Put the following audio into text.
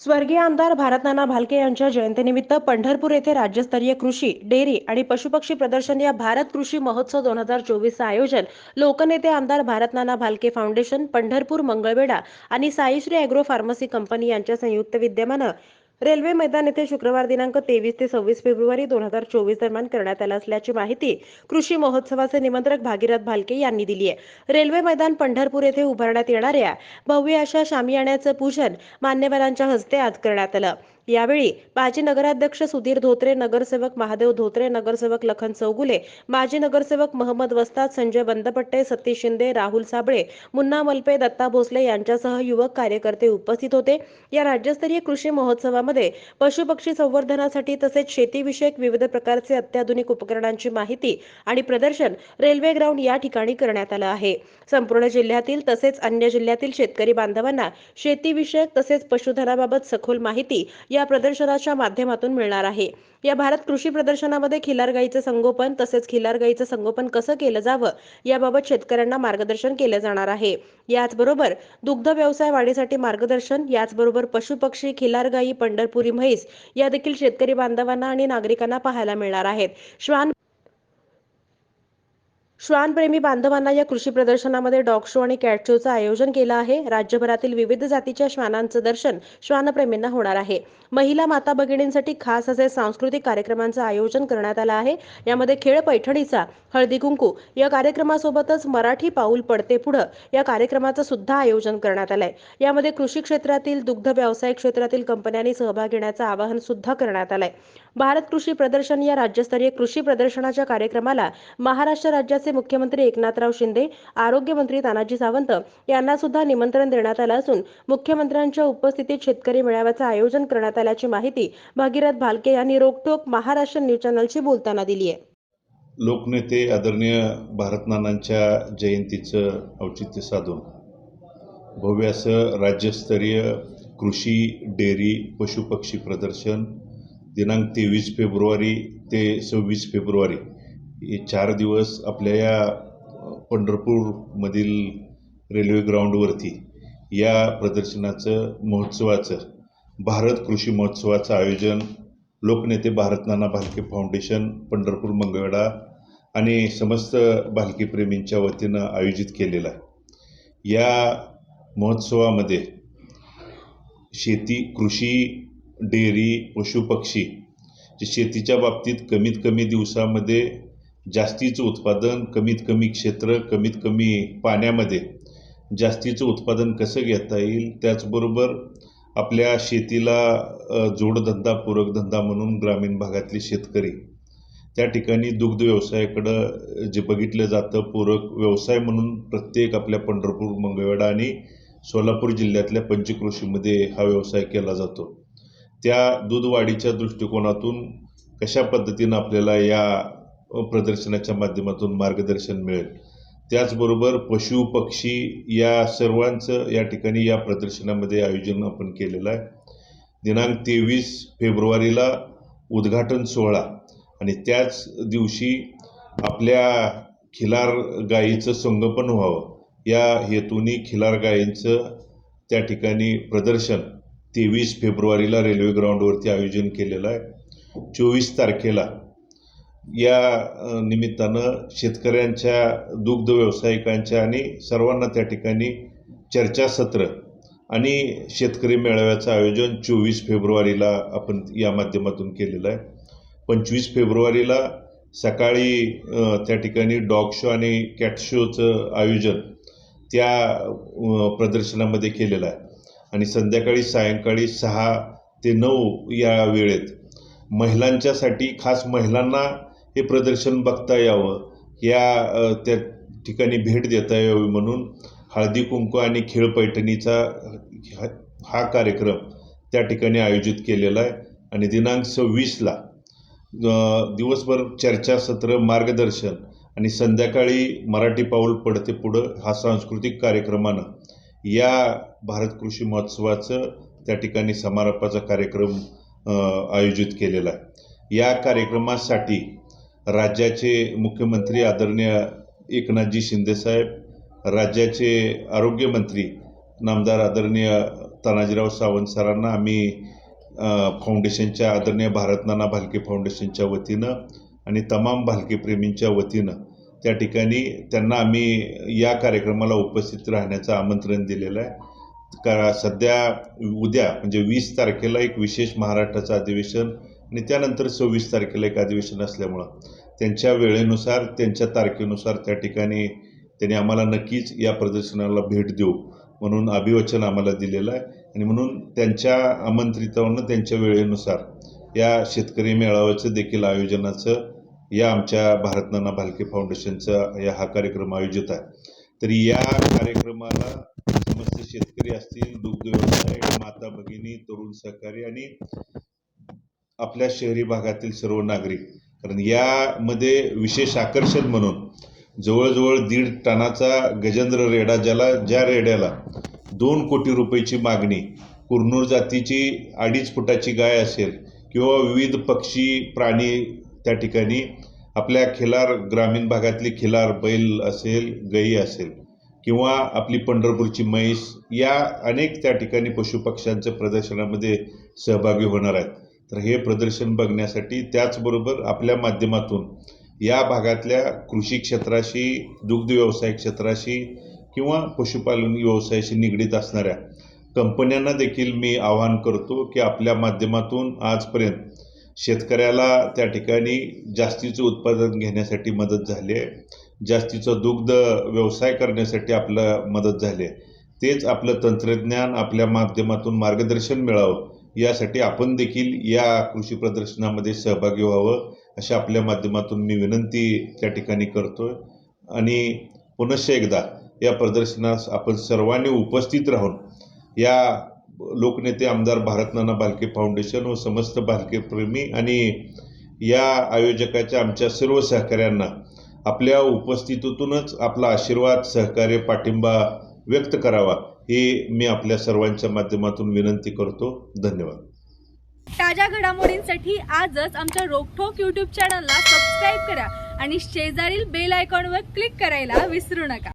स्वर्गीय आमदार भारतनाना भालके यांच्या जयंतीनिमित्त पंढरपूर येथे राज्यस्तरीय कृषी डेअरी आणि पशुपक्षी प्रदर्शन या भारत कृषी महोत्सव दोन हजार चोवीसचं आयोजन लोकनेते आमदार भारतनाना भालके फाउंडेशन पंढरपूर मंगळवेढा आणि साईश्री अॅग्रो फार्मसी कंपनी यांच्या संयुक्त विद्यमानं रेल्वे मैदान येथे शुक्रवार दिनांक तेवीस ते सव्वीस फेब्रुवारी दोन हजार चोवीस दरम्यान करण्यात आला असल्याची माहिती कृषी महोत्सवाचे निमंत्रक भागीरथ भालके यांनी दिली आहे. रेल्वे मैदान पंढरपूर येथे उभारण्यात येणाऱ्या भव्य अशा शामियाण्याचं पूजन मान्यवरांच्या हस्ते आज करण्यात आलं. यावेळी माजी नगराध्यक्ष सुधीर धोत्रे नगरसेवक महादेव धोत्रे नगरसेवक लखन चौगुले माजी नगरसेवक महम्मद वस्ताद संजय बंदपट्टे सतीश शिंदे राहुल साबळे मुन्ना मल्पे दत्ता भोसले यांच्यासह युवक कार्यकर्ते उपस्थित होते. या राज्यस्तरीय कृषी महोत्सवामध्ये पशुपक्षी संवर्धनासाठी तसेच शेतीविषयक विविध प्रकारचे अत्याधुनिक उपकरणांची माहिती आणि प्रदर्शन रेल्वे ग्राउंड या ठिकाणी करण्यात आलं आहे. संपूर्ण जिल्ह्यातील तसेच अन्य जिल्ह्यातील शेतकरी बांधवांना शेतीविषयक तसेच पशुधनाबाबत सखोल माहिती या या प्रदर्शनाच्या माध्यमातून मिळणार आहे. या भारत कृषी प्रदर्शनामध्ये खिलार गाईचं संगोपन तसेच खिलार गाईचं संगोपन कसं केलं जावं याबाबत शेतकऱ्यांना मार्गदर्शन केलं जाणार आहे. याचबरोबर दुग्ध व्यवसाय वाढीसाठी मार्गदर्शन याचबरोबर पशुपक्षी खिलार गाई पंढरपुरी म्हैस या देखील शेतकरी बांधवांना आणि नागरिकांना पाहायला मिळणार आहेत. श्वान श्वानप्रेमी बांधवांना या कृषी प्रदर्शनामध्ये डॉग शो आणि कॅट शोचं आयोजन केलं आहे. राज्यभरातील विविध जातीच्या श्वानांचं दर्शन श्वानप्रेमींना होणार आहे. महिला माता भगिनींसाठी खास असे सांस्कृतिक कार्यक्रमांचं आयोजन करण्यात आलं आहे. यामध्ये खेळ पैठणीचा हळदी कुंकू या कार्यक्रमासोबतच मराठी पाऊल पडते पुढं या कार्यक्रमाचं सुद्धा आयोजन करण्यात आलंय. यामध्ये कृषी क्षेत्रातील दुग्ध व्यवसाय क्षेत्रातील कंपन्यांनी सहभाग घेण्याचं आवाहन सुद्धा करण्यात आलंय. भारत कृषी प्रदर्शन या राज्यस्तरीय कृषी प्रदर्शनाच्या कार्यक्रमाला महाराष्ट्र राज्याचे मुख्यमंत्री एकनाथराव शिंदे आरोग्यमंत्री तानाजी सावंत यांना सुद्धा निमंत्रण देण्यात आलं असून मुख्यमंत्र्यांच्या उपस्थितीत शेतकरी मेळाव्याचं आयोजन करण्यात आल्याची माहिती भागीरथ भालके यांनी रोकटोक महाराष्ट्र न्यूज चॅनलशी बोलताना दिली आहे. लोकनेते आदरणीय भारतनानांच्या जयंतीचं औचित्य साधून भव्य असं राज्यस्तरीय कृषी डेअरी पशुपक्षी प्रदर्शन दिनांक तेवीस फेब्रुवारी ते सव्वीस फेब्रुवारी हे चार दिवस आपल्या या पंढरपूरमधील रेल्वे ग्राउंडवरती या प्रदर्शनाचं महोत्सवाचं भारत कृषी महोत्सवाचं आयोजन लोकनेते भारतनाना भालके फाउंडेशन पंढरपूर मंगळवेढा आणि समस्त भालकीप्रेमींच्या वतीनं आयोजित केलेला आहे. या महोत्सवामध्ये शेती कृषी डेअरी पशुपक्षी जे शेतीच्या बाबतीत कमीत कमी दिवसामध्ये जास्तीचं उत्पादन कमीत कमी क्षेत्र कमीत कमी पाण्यामध्ये जास्तीचं उत्पादन कसं घेता येईल त्याचबरोबर आपल्या शेतीला जोडधंदा पूरकधंदा म्हणून ग्रामीण भागातले शेतकरी. त्या ठिकाणी दुग्ध व्यवसायाकडं जे बघितलं जातं पूरक व्यवसाय म्हणून प्रत्येक आपल्या पंढरपूर मंगळवेढा आणि सोलापूर जिल्ह्यातल्या पंचकृषीमध्ये हा व्यवसाय केला जातो. त्या दूधवाढीच्या दृष्टिकोनातून कशा पद्धतीनं आपल्याला या प्रदर्शनाच्या माध्यमातून मार्गदर्शन मिळेल? त्याचबरोबर पशु पक्षी या सर्वांचं या ठिकाणी या प्रदर्शनामध्ये आयोजन आपण केलेलं आहे. दिनांक तेवीस फेब्रुवारीला उद्घाटन सोहळा आणि त्याच दिवशी आपल्या खिलार गायीचं संगोपन व्हावं. या हेतूने खिलार गायींचं त्या ठिकाणी प्रदर्शन तेवीस फेब्रुवारीला रेल्वे ग्राउंडवरती आयोजन केलेलं आहे. चोवीस तारखेला या निमित्तानं शेतकऱ्यांच्या दुग्ध व्यावसायिकांच्या आणि सर्वांना त्या ठिकाणी चर्चासत्र आणि शेतकरी मेळाव्याचं आयोजन चोवीस फेब्रुवारीला आपण या माध्यमातून केलेलं आहे. पंचवीस फेब्रुवारीला सकाळी त्या ठिकाणी डॉग शो आणि कॅट शोचं आयोजन त्या प्रदर्शनामध्ये केलेलं आहे. आणि संध्याकाळी सायंकाळी सहा ते नऊ या वेळेत महिलांच्यासाठी खास महिलांना हे प्रदर्शन बघता यावं. या त्या ठिकाणी भेट देता यावी म्हणून हळदी कुंकू आणि खेळ पैठणीचा हा- कार्यक्रम त्या ठिकाणी आयोजित केलेला आहे. आणि दिनांक सव्वीसला दिवसभर चर्चासत्र मार्गदर्शन आणि संध्याकाळी मराठी पाऊल पडते पुढं हा सांस्कृतिक कार्यक्रमानं या भारत कृषी महोत्सवाचं त्या ठिकाणी समारोपाचा कार्यक्रम आयोजित केलेला आहे. या कार्यक्रमासाठी राज्याचे मुख्यमंत्री आदरणीय एकनाथजी शिंदेसाहेब राज्याचे आरोग्यमंत्री नामदार आदरणीय तानाजीराव सावंत सरांना आम्ही फाउंडेशनच्या आदरणीय भारत नाना भालके फाउंडेशनच्या वतीनं आणि तमाम भालकेप्रेमींच्या वतीनं त्या ठिकाणी त्यांना आम्ही या कार्यक्रमाला उपस्थित राहण्याचं आमंत्रण दिलेलं आहे. का सध्या उद्या म्हणजे वीस तारखेला एक विशेष महाराष्ट्राचं अधिवेशन आणि त्यानंतर सव्वीस तारखेला एक अधिवेशन असल्यामुळं त्यांच्या वेळेनुसार त्यांच्या तारखेनुसार त्या ठिकाणी त्यांनी आम्हाला नक्कीच या प्रदर्शनाला भेट देऊ म्हणून अभिवचन आम्हाला दिलेलं आहे. आणि म्हणून त्यांच्या आमंत्रितावरनं त्यांच्या वेळेनुसार या शेतकरी मेळाव्याचं देखील आयोजनाचं या आमच्या भारतनाना भालके फाउंडेशनचा या हा कार्यक्रम आयोजित आहे. तर या कार्यक्रमाला समस्त शेतकरी असतील दुग्ध व्यवसाय माता भगिनी तरुण सहकारी आणि आपल्या शहरी भागातील सर्व नागरिक. कारण यामध्ये विशेष आकर्षण म्हणून जवळजवळ दीड टनाचा गजेंद्र रेडा ज्याला ज्या रेड्याला दोन कोटी रुपयाची मागणी कुरनूर जातीची अडीच फुटाची गाय असेल किंवा विविध पक्षी प्राणी त्या ठिकाणी आपल्या खिलार ग्रामीण भागातली खिलार बैल असेल गाई असेल किंवा आपली पंढरपूरची म्हैस या अनेक त्या ठिकाणी पशुपक्ष्यांच्या प्रदर्शनामध्ये सहभागी होणार आहेत. तर हे प्रदर्शन बघण्यासाठी त्याचबरोबर आपल्या माध्यमातून या भागातल्या कृषी क्षेत्राशी दुग्ध व्यवसाय क्षेत्राशी किंवा पशुपालन व्यवसायाशी निगडीत असणाऱ्या कंपन्यांना देखील मी आवाहन करतो की आपल्या माध्यमातून आजपर्यंत शेतकऱ्याला त्या ठिकाणी जास्तीचं उत्पादन घेण्यासाठी मदत झाली आहे. जास्तीचं दुग्ध व्यवसाय करण्यासाठी आपलं मदत झाली आहे. तेच आपलं तंत्रज्ञान आपल्या माध्यमातून मार्गदर्शन मिळावं यासाठी आपण देखील या कृषी प्रदर्शनामध्ये सहभागी व्हावं अशा आपल्या माध्यमातून मी विनंती त्या ठिकाणी करतो आणि पुनश्च एकदा या प्रदर्शनास आपण सर्वांनी उपस्थित राहून या लोकनेते आमदार भारतनाना बालके भालके फाउंडेशन व समस्त भालकेप्रेमी आणि या आयोजकाच्या आमच्या सर्व सहकाऱ्यांना आपल्या उपस्थितीतूनच आपला आशीर्वाद सहकार्य पाठिंबा व्यक्त करावा हे मी आपल्या सर्वांच्या माध्यमातून विनंती करतो. धन्यवाद. ताज्या घडामोडींसाठी आजच आमच्या रोखोक यूट्यूब चॅनलला सबस्क्राईब करा आणि शेजारील बेल आयकॉनवर क्लिक करायला विसरू नका.